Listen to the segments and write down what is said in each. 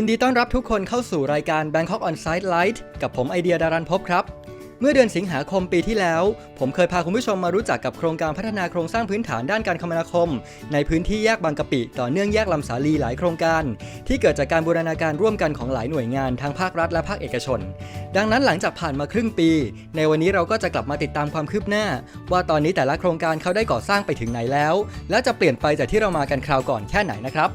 ยินดีต้อนรับทุกคนเข้าสู่รายการ Bangkok On Site Light กับผมไอเดียดารันพบครับ เมื่อเดือนสิงหาคมปีที่แล้ว ผมเคยพาคุณผู้ชมมารู้จักกับโครงการพัฒนาโครงสร้างพื้นฐานด้านการคมนาคม ในพื้นที่แยกบางกะปิ ต่อเนื่องแยกลำสาลีหลายโครงการ ที่เกิดจากการบูรณาการร่วมกันของหลายหน่วยงานทั้งภาครัฐและภาคเอกชน ดังนั้นหลังจากผ่านมาครึ่งปี ในวันนี้เราก็จะกลับมาติดตามความคืบหน้า ว่าตอนนี้แต่ละโครงการเขาได้ก่อสร้างไปถึงไหนแล้ว และจะเปลี่ยนไปจากที่เรามากันคราวก่อนแค่ไหนนะครับ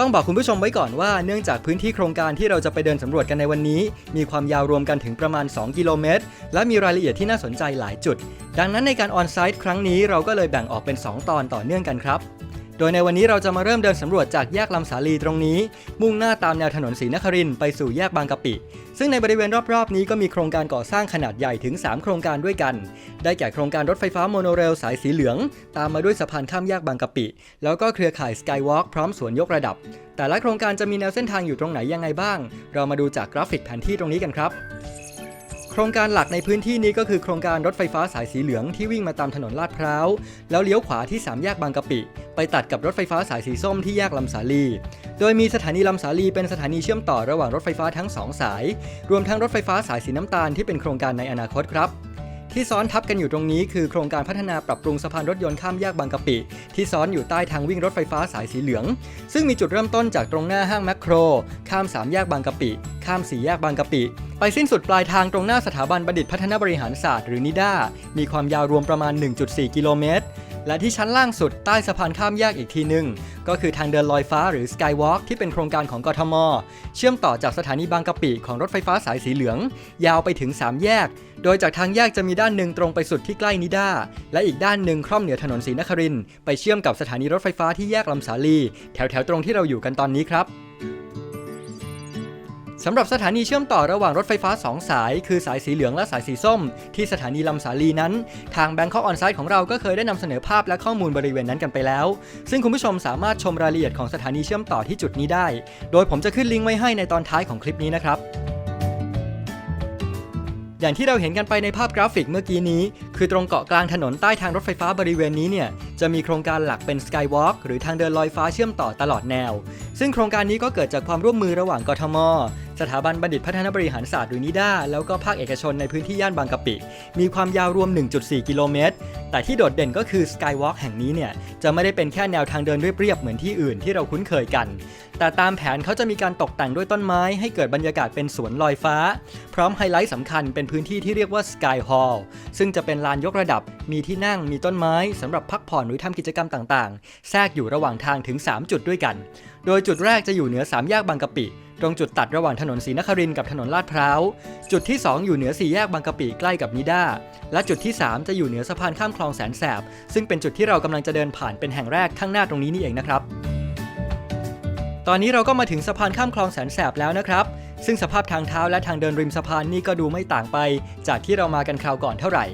ต้องบอกคุณผู้ชมไว้ก่อนว่าเนื่องจากพื้นที่โครงการที่เราจะไปเดินสำรวจกันในวันนี้ มีความยาวรวมกันถึงประมาณ 2 กิโลเมตร และมีรายละเอียดที่น่าสนใจหลายจุด ดังนั้นในการออนไซต์ครั้งนี้เราก็เลยแบ่งออกเป็น 2 ตอนต่อเนื่องกันครับ โดยในวันนี้เราจะมาเริ่มเดินสำรวจจากแยกลำสาลีตรงนี้ มุ่งหน้าตามแนวถนนศรีนครินไปสู่แยกบางกะปิ ซึ่งในบริเวณรอบๆ นี้ก็มีโครงการก่อสร้างขนาดใหญ่ถึง 3 โครงการด้วยกัน ได้แก่โครงการรถไฟฟ้าโมโนเรลสายสีเหลือง ตามมาด้วยสะพานข้ามแยกบางกะปิ แล้วก็เครือข่ายสกายวอล์กพร้อมสวนยกระดับ แต่ละโครงการจะมีแนวเส้นทางอยู่ตรงไหนยังไงบ้าง เรามาดูจากกราฟิกแผนที่ตรงนี้กันครับโครงการหลักในพื้นที่นี้ก็คือโครงการรถไฟฟ้าสายสีเหลืองที่วิ่งมาตามถนนลาดพร้าว แล้วเลี้ยวขวาที่ 3 แยกบางกะปิ ไปตัดกับรถไฟฟ้าสายสีส้มที่แยกลำสาลี โดยมีสถานีลำสาลีเป็นสถานีเชื่อมต่อระหว่างรถไฟฟ้าทั้ง 2 สาย รวมทั้งรถไฟฟ้าสายสีน้ำตาลที่เป็นโครงการในอนาคตครับที่ซ้อนทับกันอยู่ตรงนี้คือโครงการพัฒนาปรับปรุงสะพานรถยนต์ข้ามแยกบางกะปิ ที่ซ้อนอยู่ใต้ทางวิ่งรถไฟฟ้าสายสีเหลือง ซึ่งมีจุดเริ่มต้นจากตรงหน้าห้างแมคโคร ข้ามสามแยกบางกะปิ ข้ามสี่แยกบางกะปิ ไปสิ้นสุดปลายทางตรงหน้าสถาบันบัณฑิตพัฒนาบริหารศาสตร์หรือนิด้ามีความยาวรวมประมาณ 1.4 กิโลเมตร และที่ชั้นล่างสุดใต้สะพานข้ามแยกอีกทีหนึ่งก็คือทางเดินลอยฟ้าหรือ Skywalk ที่เป็นโครงการของกทม เชื่อมต่อจากสถานีบางกะปิของรถไฟฟ้าสายสีเหลือง ยาวไปถึง 3 แยก โดยจากทางแยกจะมีด้านหนึ่งตรงไปสุดที่ใกล้นิด้า และอีกด้านหนึ่งคร่อมเหนือถนนศรีนครินไปเชื่อมกับสถานีรถไฟฟ้าที่แยกลำสาลี แถวๆตรงที่เราอยู่กันตอนนี้ครับ สำหรับสถานีเชื่อมต่อระหว่างรถไฟฟ้า 2 สาย คือสายสีเหลืองและสายสีส้ม ที่สถานีลำสาลีนั้น ทาง Bangkok On Site ของเราก็เคยได้นำเสนอภาพและข้อมูลบริเวณนั้นกันไปแล้ว ซึ่งคุณผู้ชมสามารถชมรายละเอียดของสถานีเชื่อมต่อที่จุดนี้ได้ โดยผมจะขึ้นลิงก์ไว้ให้ในตอนท้ายของคลิปนี้นะครับอย่างที่เราเห็นกันไปในภาพกราฟิกเมื่อกี้นี้ คือตรงเกาะกลางถนนใต้ทางรถไฟฟ้าบริเวณนี้เนี่ย จะมีโครงการหลักเป็น Skywalk หรือทางเดินลอยฟ้าเชื่อมต่อตลอดแนว ซึ่งโครงการนี้ก็เกิดจากความร่วมมือระหว่างกทม สถาบันบัณฑิตพัฒนาบริหารศาสตร์หรือนิด้าแล้วก็ภาคเอกชนในพื้นที่ย่านบางกะปิ มีความยาวรวม 1.4 กิโลเมตร แต่ที่โดดเด่นก็คือ Skywalk แห่งนี้เนี่ยจะไม่ได้เป็นแค่แนวทางเดินเรียบๆเหมือนที่อื่นที่เราคุ้นเคยกัน แต่ตามแผนเขาจะมีการตกแต่งด้วยต้นไม้ให้เกิดบรรยากาศเป็นสวนลอยฟ้า พร้อมไฮไลท์สำคัญเป็นพื้นที่ที่เรียกว่า Sky Hall ซึ่งจะเป็นลานยกระดับ มีที่นั่งมีต้นไม้สำหรับพักผ่อนหรือทำกิจกรรมต่างๆ แทรกอยู่ระหว่างทางถึง 3 จุดด้วยกัน โดยจุดแรกจะอยู่เหนือ3แยกบางกะปิ ตรงจุดตัดระหว่างถนนศรีนครินกับถนนลาดพร้าว จุดที่ 2 อยู่เหนือ4แยกบางกะปิใกล้กับนิด้า และจุดที่ 3 จะอยู่เหนือสะพานข้ามคลองแสนแสบ ซึ่งเป็นจุดที่เรากำลังจะเดินผ่านเป็นแห่งแรกข้างหน้าตรงนี้นี่เองนะครับ ตอนนี้เราก็มาถึงสะพานข้ามคลองแสนแสบแล้วนะครับ ซึ่งสภาพทางเท้าและทางเดินริมสะพานนี่ก็ดูไม่ต่างไป จากที่เรามากันคราวก่อนเท่าไหร่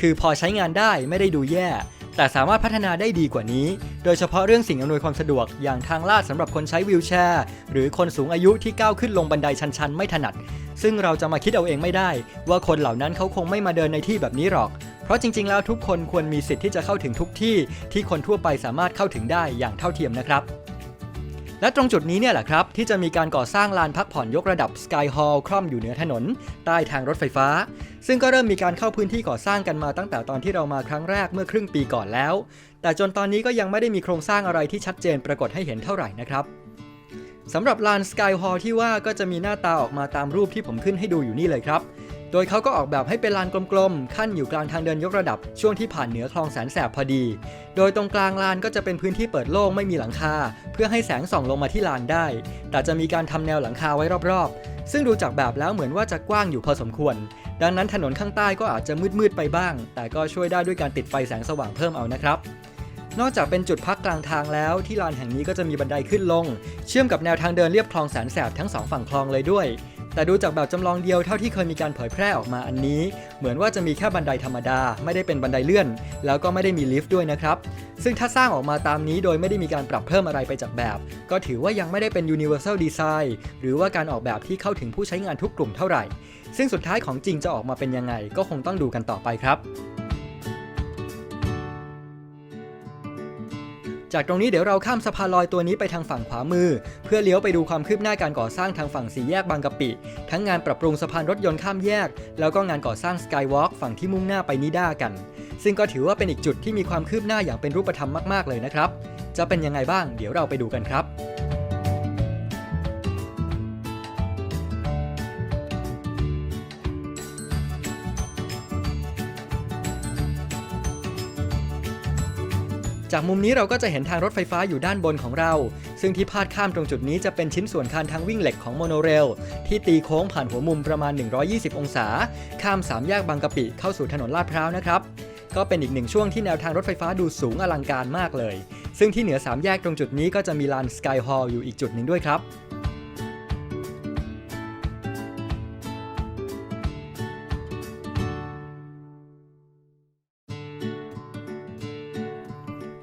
คือพอใช้งานได้ไม่ได้ดูแย่ แต่สามารถพัฒนาได้ดีกว่านี้ โดยเฉพาะเรื่องสิ่งอำนวยความสะดวกอย่างทางลาดสำหรับคนใช้วีลแชร์ หรือคนสูงอายุที่ก้าวขึ้นลงบันไดชันๆ ไม่ถนัด ซึ่งเราจะมาคิดเอาเองไม่ได้ ว่าคนเหล่านั้นเขาคงไม่มาเดินในที่แบบนี้หรอก เพราะจริง ๆ แล้วทุกคนควรมีสิทธิ์ที่จะเข้าถึงทุกที่ที่คนทั่วไปสามารถเข้าถึงได้อย่างเท่าเทียมนะครับ และตรงจุดนี้เนี่ยแหละครับ ที่จะมีการก่อสร้างลานพักผ่อนยกระดับ Sky Hall คร่อมอยู่เหนือถนน ใต้ทางรถไฟฟ้า ซึ่งก็เริ่มมีการเข้าพื้นที่ก่อสร้างกันมาตั้งแต่ตอนที่เรามาครั้งแรกเมื่อครึ่งปีก่อนแล้ว แต่จนตอนนี้ก็ยังไม่ได้มีโครงสร้างอะไรที่ชัดเจนปรากฏให้เห็นเท่าไหร่นะครับสำหรับลาน Sky Hall ที่ว่าก็จะมีหน้าตาออกมาตามรูปที่ผมขึ้นให้ดูอยู่นี่เลยครับ โดยเขาก็ออกแบบให้เป็นลานกลมๆ ขั้นอยู่กลางทางเดินยกระดับช่วงที่ผ่านเหนือคลองแสนแสบพอดี โดยตรงกลางลานก็จะเป็นพื้นที่เปิดโล่งไม่มีหลังคา เพื่อให้แสงส่องลงมาที่ลานได้ แต่จะมีการทำแนวหลังคาไว้รอบๆ ซึ่งดูจากแบบแล้วเหมือนว่าจะกว้างอยู่พอสมควร ดังนั้นถนนข้างใต้ก็อาจจะมืดๆไปบ้าง แต่ก็ช่วยได้ด้วยการติดไฟแสงสว่างเพิ่มเอานะครับนอกจากเป็นจุดพักกลางทางแล้วที่ลานแห่งนี้ก็จะมีบันไดขึ้นลง เชื่อมกับแนวทางเดินเลียบคลองแสนแสบทั้งสองฝั่งคลองเลยด้วย แต่ดูจากแบบจำลองเดียวเท่าที่เคยมีการเผยแพร่ออกมาอันนี้ เหมือนว่าจะมีแค่บันไดธรรมดา ไม่ได้เป็นบันไดเลื่อน แล้วก็ไม่ได้มีลิฟต์ด้วยนะครับ ซึ่งถ้าสร้างออกมาตามนี้โดยไม่ได้มีการปรับเพิ่มอะไรไปจากแบบ ก็ถือว่ายังไม่ได้เป็น universal design หรือว่าการออกแบบที่เข้าถึงผู้ใช้งานทุกกลุ่มเท่าไหร่ ซึ่งสุดท้ายของจริงจะออกมาเป็นยังไง ก็คงต้องดูกันต่อไปครับ จากตรงนี้เดี๋ยวเราข้ามสะพานลอยตัวนี้ไปทางฝั่งขวามือ เพื่อเลี้ยวไปดูความคืบหน้าการก่อสร้างทางฝั่งสี่แยกบางกะปิ ทั้งงานปรับปรุงสะพานรถยนต์ข้ามแยก แล้วก็งานก่อสร้างสกายวอล์กฝั่งที่มุ่งหน้าไปนิด้ากัน ซึ่งก็ถือว่าเป็นอีกจุดที่มีความคืบหน้าอย่างเป็นรูปธรรมมากๆเลยนะครับ จะเป็นยังไงบ้าง เดี๋ยวเราไปดูกันครับ จากมุมนี้เราก็จะเห็นทางรถไฟฟ้าอยู่ด้านบนของเรา ซึ่งที่พาดข้ามตรงจุดนี้จะเป็นชิ้นส่วนคานทางวิ่งเหล็กของโมโนเรล ที่ตีโค้งผ่านหัวมุมประมาณ 120 องศา ข้ามสามแยกบางกะปิเข้าสู่ถนนลาดพร้าวนะครับ ก็เป็นอีกหนึ่งช่วงที่แนวทางรถไฟฟ้าดูสูงอลังการมากเลย ซึ่งที่เหนือ3แยกตรงจุดนี้ก็จะมีลานสกายฮอลล์อยู่อีกจุดหนึ่งด้วยครับ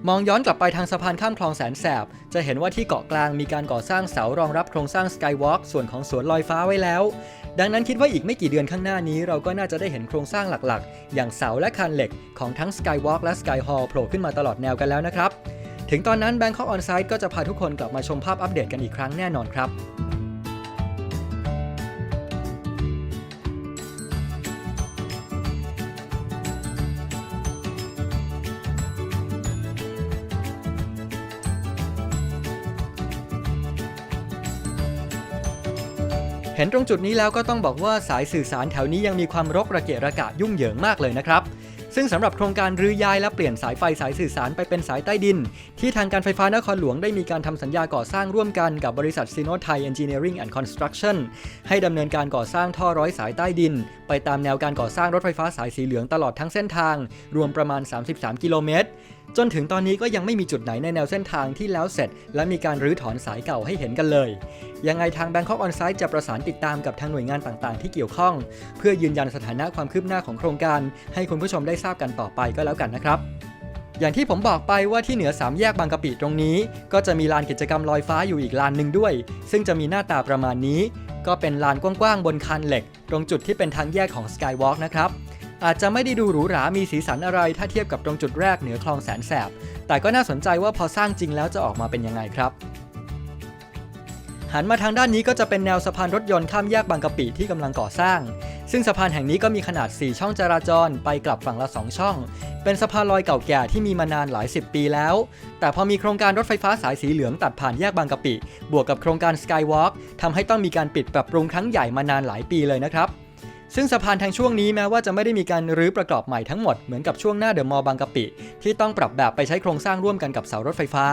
มองย้อนกลับไปทางสะพานข้ามคลองแสนแสบ จะเห็นว่าที่เกาะกลางมีการก่อสร้างเสารองรับโครงสร้างสกายวอล์กส่วนของสวนลอยฟ้าไว้แล้ว ดังนั้นคิดว่าอีกไม่กี่เดือนข้างหน้านี้ เราก็น่าจะได้เห็นโครงสร้างหลักๆ อย่างเสาและคานเหล็กของทั้ง Skywalk และ Sky Hall โผล่ขึ้นมาตลอดแนวกันแล้วนะครับ ถึงตอนนั้น Bangkok On Site ก็จะพาทุกคนกลับมาชมภาพอัปเดตกันอีกครั้งแน่นอนครับ เห็นตรงจุดนี้แล้วก็ต้องบอกว่าสายสื่อสารแถวนี้ยังมีความรกระเกะระกะยุ่งเหยิงมากเลยนะครับ ซึ่งสำหรับโครงการรื้อย้ายและเปลี่ยนสายไฟสายสื่อสารไปเป็นสายใต้ดิน ที่ทางการไฟฟ้านครหลวงได้มีการทำสัญญาก่อสร้างร่วมกันกับบริษัทซีโนไทย Engineering and Construction ให้ดำเนินการก่อสร้างท่อร้อยสายใต้ดิน ไปตามแนวการก่อสร้างรถไฟฟ้าสายสีเหลืองตลอดทั้งเส้นทาง รวมประมาณ 33 กิโลเมตร จนถึงตอนนี้ก็ยังไม่มีจุดไหนในแนวเส้นทางที่แล้วเสร็จ และมีการรื้อถอนสายเก่าให้เห็นกันเลย ยังไงทาง Bangkok On Site จะประสานติดตามกับทางหน่วยงานต่างๆ ที่เกี่ยวข้อง เพื่อยืนยันสถานะความคืบหน้าของโครงการ ให้คุณผู้ชมได้ทราบกันต่อไปก็แล้วกันนะครับอย่างที่ผมบอกไปว่าที่เหนือ 3 แยกบางกะปิตรงนี้ ก็จะมีลานกิจกรรมลอยฟ้าอยู่อีกลานหนึ่งด้วย ซึ่งจะมีหน้าตาประมาณนี้ ก็เป็นลานกว้างๆบนคานเหล็ก ตรงจุดที่เป็นทางแยกของ Skywalk นะครับ อาจจะไม่ได้ดูหรูหรามีสีสันอะไรถ้าเทียบกับตรงจุดแรกเหนือคลองแสนแสบ แต่ก็น่าสนใจว่าพอสร้างจริงแล้วจะออกมาเป็นยังไงครับหันมาทางด้านนี้ก็จะเป็นแนวสะพานรถยนต์ข้ามแยกบางกะปิที่กำลังก่อสร้าง ซึ่งสะพานแห่งนี้ก็มีขนาด 4 ช่องจราจรไปกลับฝั่งละ 2 ช่อง เป็นสะพานลอยเก่าแก่ที่มีมานานหลาย 10 ปีแล้ว แต่พอมีโครงการรถไฟฟ้าสายสีเหลืองตัดผ่านแยกบางกะปิ บวกกับโครงการ Skywalk ทำให้ต้องมีการปิดปรับปรุงครั้งใหญ่มานานหลายปีเลยนะครับ ซึ่งสะพานทางช่วงนี้แม้ว่าจะไม่ได้มีการรื้อประกอบใหม่ทั้งหมดเหมือนกับช่วงหน้าเดอะมอลล์บางกะปิ ที่ต้องปรับแบบไปใช้โครงสร้างร่วมกันกับเสารถไฟฟ้า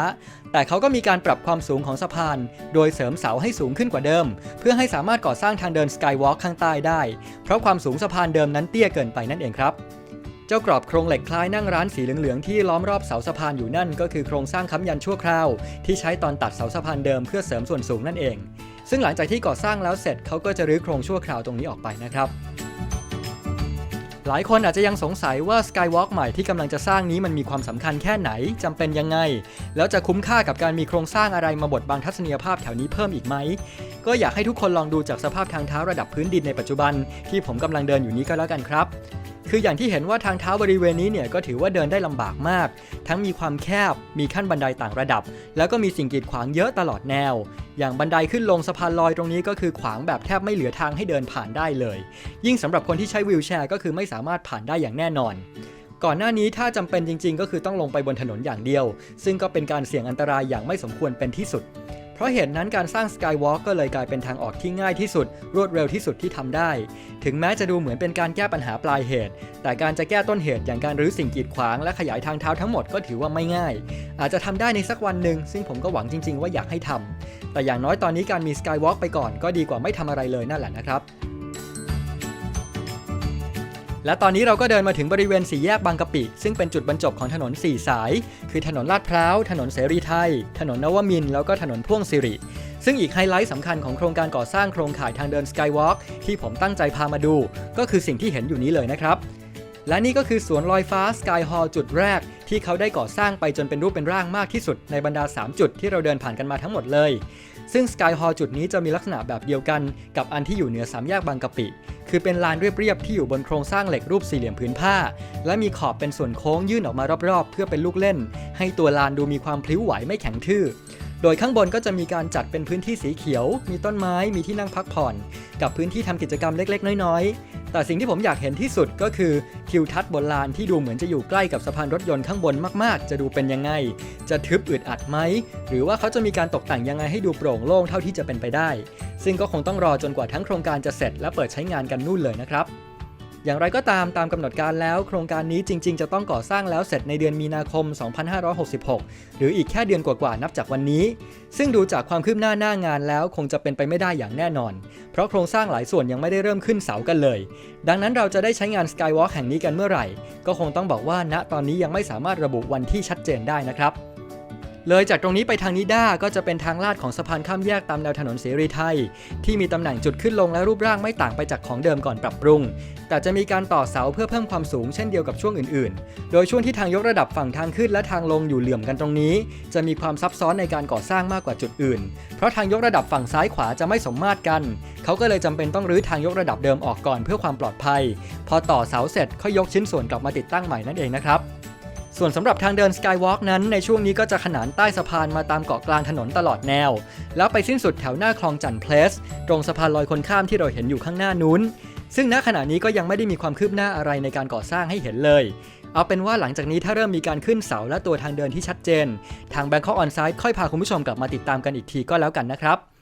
แต่เขาก็มีการปรับความสูงของสะพาน โดยเสริมเสาให้สูงขึ้นกว่าเดิม เพื่อให้สามารถก่อสร้างทางเดินสกายวอล์กข้างใต้ได้ เพราะความสูงสะพานเดิมนั้นเตี้ยเกินไปนั่นเองครับ เจ้ากรอบโครงเหล็กคล้ายนั่งร้านสีเหลืองๆที่ล้อมรอบเสาสะพานอยู่นั่นก็คือโครงสร้างค้ำยันชั่วคราว ที่ใช้ตอนตัดเสาสะพานเดิมเพื่อเสริมส่วนสูงนั่นเอง ซึ่งหลังจากที่ก่อสร้างแล้วเสร็จเขาก็จะรื้อโครงชั่วคราวตรงนี้ออกไปนะครับหลายคนอาจจะยังสงสัยว่า Skywalk ใหม่ที่กำลังจะสร้างนี้มันมีความสำคัญแค่ไหนจำเป็นยังไง แล้วจะคุ้มค่ากับการมีโครงสร้างอะไรมาบดบังทัศนียภาพแถวนี้เพิ่มอีกไหม ก็อยากให้ทุกคนลองดูจากสภาพทางเท้าระดับพื้นดินในปัจจุบัน ที่ผมกำลังเดินอยู่นี้ก็แล้วกันครับ คืออย่างที่เห็นว่าทางเท้าบริเวณนี้เนี่ยก็ถือว่าเดินได้ลำบากมาก ทั้งมีความแคบ มีขั้นบันไดต่างระดับ แล้วก็มีสิ่งกีดขวางเยอะตลอดแนว อย่างบันไดขึ้นลงสะพานลอยตรงนี้ก็คือขวางแบบแทบไม่เหลือทางให้เดินผ่านได้เลย ยิ่งสำหรับคนที่ใช้วีลแชร์ก็คือไม่สามารถผ่านได้อย่างแน่นอนก่อนหน้านี้ถ้าจำเป็นจริงๆ ก็คือต้องลงไปบนถนนอย่างเดียว ซึ่งก็เป็นการเสี่ยงอันตรายอย่างไม่สมควรเป็นที่สุด เพราะเหตุนั้นการสร้างสกายวอล์กก็เลยกลายเป็นทางออกที่ง่ายที่สุด รวดเร็วที่สุดที่ทำได้ ถึงแม้จะดูเหมือนเป็นการแก้ปัญหาปลายเหตุ แต่การจะแก้ต้นเหตุอย่างการรื้อสิ่งกีดขวางและขยายทางเท้าทั้งหมดก็ถือว่าไม่ง่าย อาจจะทำได้ในสักวันหนึ่งซึ่งผมก็หวังจริง ๆ ว่าอยากให้ทำแต่อย่างน้อยตอนนี้การมีสกายวอล์กไปก่อนก็ดีกว่าไม่ทำอะไรเลยนั่นแหละนะครับ และตอนนี้เราก็เดินมาถึงบริเวณสี่แยกบางกะปิ ซึ่งเป็นจุดบรรจบของถนน 4 สาย คือถนนลาดพร้าว ถนนเสรีไทย ถนนนวมิน แล้วก็ถนนพ่วงสิริ ซึ่งอีกไฮไลท์สำคัญของโครงการก่อสร้างโครงข่ายทางเดิน Skywalk ที่ผมตั้งใจพามาดู ก็คือสิ่งที่เห็นอยู่นี้เลยนะครับ และนี่ก็คือสวนลอยฟ้า Sky Hall จุดแรก ที่เขาได้ก่อสร้างไปจนเป็นรูปเป็นร่างมากที่สุดในบรรดา 3 จุดที่เราเดินผ่านกันมาทั้งหมดเลย ซึ่ง Sky Hall จุดนี้จะมีลักษณะแบบเดียวกันกับอันที่อยู่เหนือสามแยกบางกะปิ คือเป็นลานเรียบๆที่อยู่บนโครงสร้างเหล็กรูปสี่เหลี่ยมผืนผ้า และมีขอบเป็นส่วนโค้งยื่นออกมารอบๆ เพื่อเป็นลูกเล่น ให้ตัวลานดูมีความพลิ้วไหวไม่แข็งทื่อ ดยข้างบนก็จะมีการจัดเป็นพื้นที่สีเขียว มีต้นไม้ มีที่นั่งพักผ่อน กับพื้นที่ทำกิจกรรมเล็ก ๆ น้อย ๆ แต่สิ่งที่ผมอยากเห็นที่สุดก็คือทิวทัศน์บนลานที่ดูเหมือนจะอยู่ใกล้กับสะพานรถยนต์ข้างบนมาก ๆ จะดูเป็นยังไง จะทึบอึดอัดไหม หรือว่าเขาจะมีการตกแต่งยังไงให้ดูโปร่งโล่งเท่าที่จะเป็นไปได้ ซึ่งก็คงต้องรอจนกว่าทั้งโครงการจะเสร็จและเปิดใช้งานกันนู่นเลยนะครับ อย่างไรก็ตามตามกำหนดการแล้ว โครงการนี้จริง ๆ จะต้องก่อสร้างแล้วเสร็จในเดือนมีนาคม 2566 หรืออีกแค่เดือนกว่าๆนับจากวันนี้ ซึ่งดูจากความคืบหน้าหน้างานแล้วคงจะเป็นไปไม่ได้อย่างแน่นอน เพราะโครงสร้างหลายส่วนยังไม่ได้เริ่มขึ้นเสากันเลย ดังนั้นเราจะได้ใช้งาน Skywalk แห่งนี้กันเมื่อไหร่ ก็คงต้องบอกว่าณตอนนี้ยังไม่สามารถระบุวันที่ชัดเจนได้นะครับ เลยจากตรงนี้ไปทางนิด้าก็จะเป็นทางลาดของสะพานข้ามแยกตามแนวถนนเสรีไทย ที่มีตำแหน่งจุดขึ้นลงและรูปร่างไม่ต่างไปจากของเดิมก่อนปรับปรุง แต่จะมีการต่อเสาเพื่อเพิ่มความสูงเช่นเดียวกับช่วงอื่นๆ โดยช่วงที่ทางยกระดับฝั่งทางขึ้นและทางลงอยู่เหลื่อมกันตรงนี้ จะมีความซับซ้อนในการก่อสร้างมากกว่าจุดอื่น เพราะทางยกระดับฝั่งซ้ายขวาจะไม่สมมาตรกัน เขาก็เลยจำเป็นต้องรื้อทางยกระดับเดิมออกก่อนเพื่อความปลอดภัย พอต่อเสาเสร็จค่อยยกชิ้นส่วนกลับมาติดตั้งใหม่นั่นเองนะครับ ส่วนสำหรับทางเดิน Skywalk นั้นในช่วงนี้ก็จะขนานใต้สะพานมาตามเกาะกลางถนนตลอดแนว แล้วไปสิ้นสุดแถวหน้าคลองจันทร์เพลส ตรงสะพานลอยคนข้ามที่เราเห็นอยู่ข้างหน้านู้น ซึ่งณขณะนี้ก็ยังไม่ได้มีความคืบหน้าอะไรในการก่อสร้างให้เห็นเลย เอาเป็นว่าหลังจากนี้ถ้าเริ่มมีการขึ้นเสาและตัวทางเดินที่ชัดเจน ทาง Bangkok On Site ค่อยพาคุณผู้ชมกลับมาติดตามกันอีกทีก็แล้วกันนะครับ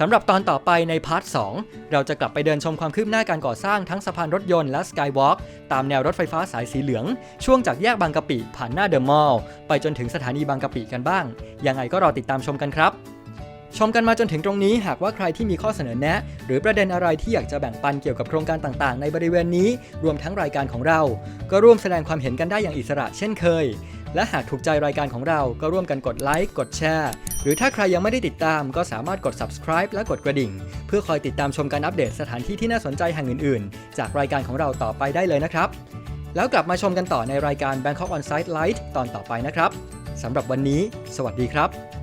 สำหรับตอนต่อไปในพาร์ท 2 เราจะกลับไปเดินชมความคืบหน้าการก่อสร้างทั้งสะพานรถยนต์และ Skywalk ตามแนวรถไฟฟ้าสายสีเหลือง ช่วงจากแยกบางกะปิผ่านหน้าเดอะมอลล์ไปจนถึงสถานีบางกะปิกันบ้าง ยังไงก็รอติดตามชมกันครับ ชมกันมาจนถึงตรงนี้หากว่าใครที่มีข้อเสนอแนะ หรือประเด็นอะไรที่อยากจะแบ่งปันเกี่ยวกับโครงการต่างๆ ในบริเวณนี้ รวมทั้งรายการของเรา ก็ร่วมแสดงความเห็นกันได้อย่างอิสระเช่นเคย และหากถูกใจรายการของเราก็ร่วมกันกดไลค์กดแชร์ หรือถ้าใครยังไม่ได้ติดตามก็สามารถกด subscribe และกดกระดิ่ง เพื่อคอยติดตามชมการอัปเดตสถานที่ที่น่าสนใจแห่งอื่น ๆ จากรายการของเราต่อไปได้เลยนะครับ แล้วกลับมาชมกันต่อในรายการ Bangkok On Site Light ตอนต่อไปนะครับสำหรับวันนี้ สวัสดีครับ